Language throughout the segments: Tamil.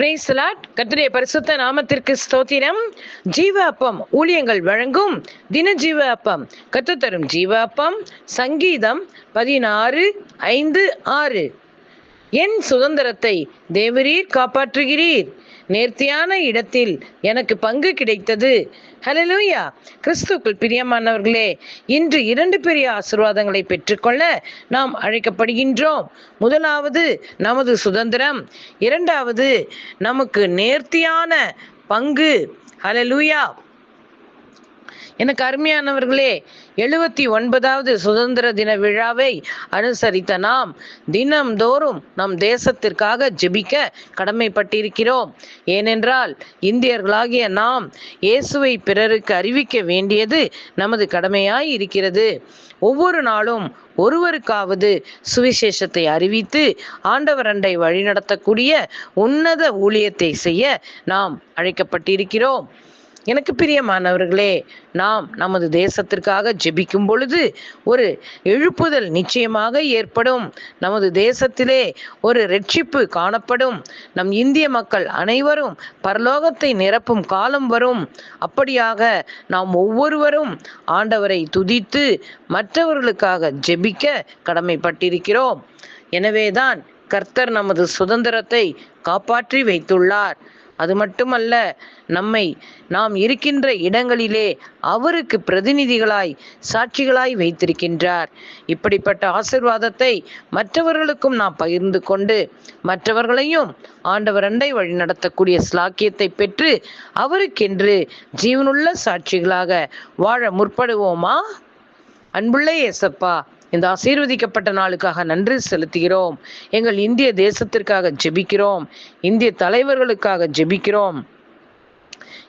பிரேசலாட் கர்த்தருடைய பரிசுத்த நாமத்திற்கு ஸ்தோத்திரம். ஜீவ அப்பம் ஊழியங்கள் வழங்கும் தின ஜீவ அப்பம் கத்து தரும் ஜீவ அப்பம் சங்கீதம் பதினாறு ஐந்து ஆறு. என் சுதந்திரத்தை தேவரீர் காப்பாற்றுகிறீர். நேர்த்தியான இடத்தில் எனக்கு பங்கு கிடைத்தது. ஹலலூயா கிறிஸ்துக்குள் பிரியமானவர்களே இன்று இரண்டு பெரிய ஆசிர்வாதங்களை பெற்றுக்கொள்ள நாம் அழைக்கப்படுகின்றோம். முதலாவது நமது சுதந்திரம். இரண்டாவது நமக்கு நேர்த்தியான பங்கு. ஹலலூயா எனக்கு அருமையானவர்களே எழுபத்தி ஒன்பதாவது சுதந்திர தின விழாவை அனுசரித்த நாம் தினம்தோறும் நம் தேசத்திற்காக ஜெபிக்க கடமைப்பட்டிருக்கிறோம். ஏனென்றால் இந்தியர்களாகிய நாம் இயேசுவை பிறருக்கு அறிவிக்க வேண்டியது நமது கடமையாய் இருக்கிறது ஒவ்வொரு நாளும் ஒருவருக்காவது சுவிசேஷத்தை அறிவித்து ஆண்டவர் அண்டை வழிநடத்தக்கூடிய உன்னத ஊழியத்தை செய்ய நாம் அழைக்கப்பட்டிருக்கிறோம். எனக்கு பிரியமானவர்களே நாம் நமது தேசத்திற்காக ஜெபிக்கும் பொழுது ஒரு எழுப்புதல் நிச்சயமாக ஏற்படும். நமது தேசத்திலே ஒரு ரட்சிப்பு காணப்படும். நம் இந்திய மக்கள் அனைவரும் பரலோகத்தை நிரப்பும் காலம் வரும். அப்படியாக நாம் ஒவ்வொருவரும் ஆண்டவரை துதித்து மற்றவர்களுக்காக ஜெபிக்க கடமைப்பட்டிருக்கிறோம். எனவேதான் கர்த்தர் நமது சுதந்திரத்தை காப்பாற்றி வைத்துள்ளார். அது மட்டுமல்ல நம்மை நாம் இருக்கின்ற இடங்களிலே அவருக்கு பிரதிநிதிகளாய் சாட்சிகளாய் வைத்திருக்கின்றார். இப்படிப்பட்ட ஆசிர்வாதத்தை மற்றவர்களுக்கும் நாம் பகிர்ந்து கொண்டு மற்றவர்களையும் ஆண்டவர் அண்டை வழி நடத்தக்கூடிய ஸ்லாக்கியத்தை பெற்று அவருக்கென்று ஜீவனுள்ள சாட்சிகளாக வாழ முற்படுவோமா? அன்புள்ள ஏசப்பா இந்த ஆசீர்வதிக்கப்பட்ட நாளுக்காக நன்றி செலுத்துகிறோம். எங்கள் இந்திய தேசத்திற்காக ஜெபிக்கிறோம். இந்திய தலைவர்களுக்காக ஜெபிக்கிறோம்.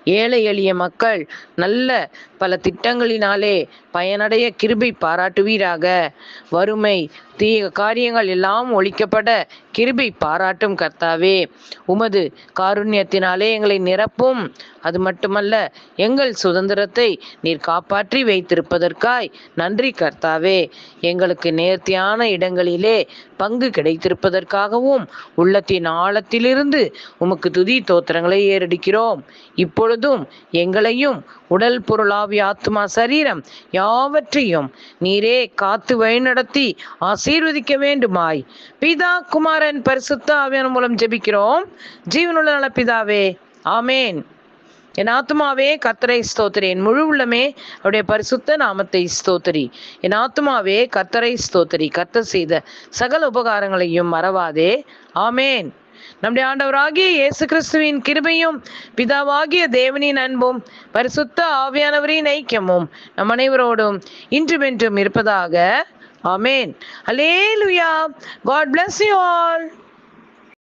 ஏழை எளிய மக்கள் நல்ல பல திட்டங்களினாலே பயனடைய கிருபை பாராட்டுவீராக. வறுமை தீய காரியங்கள் எல்லாம் ஒழிக்கப்பட கிருபை பாராட்டும் கர்த்தாவே. உமது காருண்யத்தினாலே எங்களை நிரப்பும். அது மட்டுமல்ல எங்கள் சுதந்திரத்தை நீர் காப்பாற்றி வைத்திருப்பதற்காய் நன்றி கர்த்தாவே. எங்களுக்கு நேர்த்தியான இடங்களிலே பங்கு கிடைத்திருப்பதற்காகவும் உள்ளத்தின் ஆழத்திலிருந்து உமக்கு துதி தோத்திரங்களை ஏறடிக்கிறோம். இப்பொழுதும் எங்களையும் உடல் பொருளாவி ஆத்மா சரீரம் யாவற்றையும் நீரே காத்து வழிநடத்தி ஆசீர்வதிக்க வேண்டுமாய். பிதா குமாரன் பரிசுத்த ஆவியான மூலம் ஜெபிக்கிறோம். ஜீவனுள்ள நல பிதாவே ஆமேன். என் ஆத்மாவே கத்தரை ஸ்தோத்திரி. என் முழு உள்ளமே அவருடைய பரிசுத்த நாமத்தை ஸ்தோத்திரி. என் ஆத்மாவே கத்தரை ஸ்தோத்திரி. கத்த செய்த சகல உபகாரங்களையும் மறவாதே. ஆமேன். நம்முடைய ஆண்டவராகிய இயேசு கிறிஸ்துவின் கிருபையும் பிதாவாகிய தேவனின் அன்பும் பரிசுத்த ஆவியானவரின் ஐக்கியமும் நம் அனைவரோடும் இன்றுமென்றும் இருப்பதாக. ஆமேன். அலேலுயா காட் bless you all.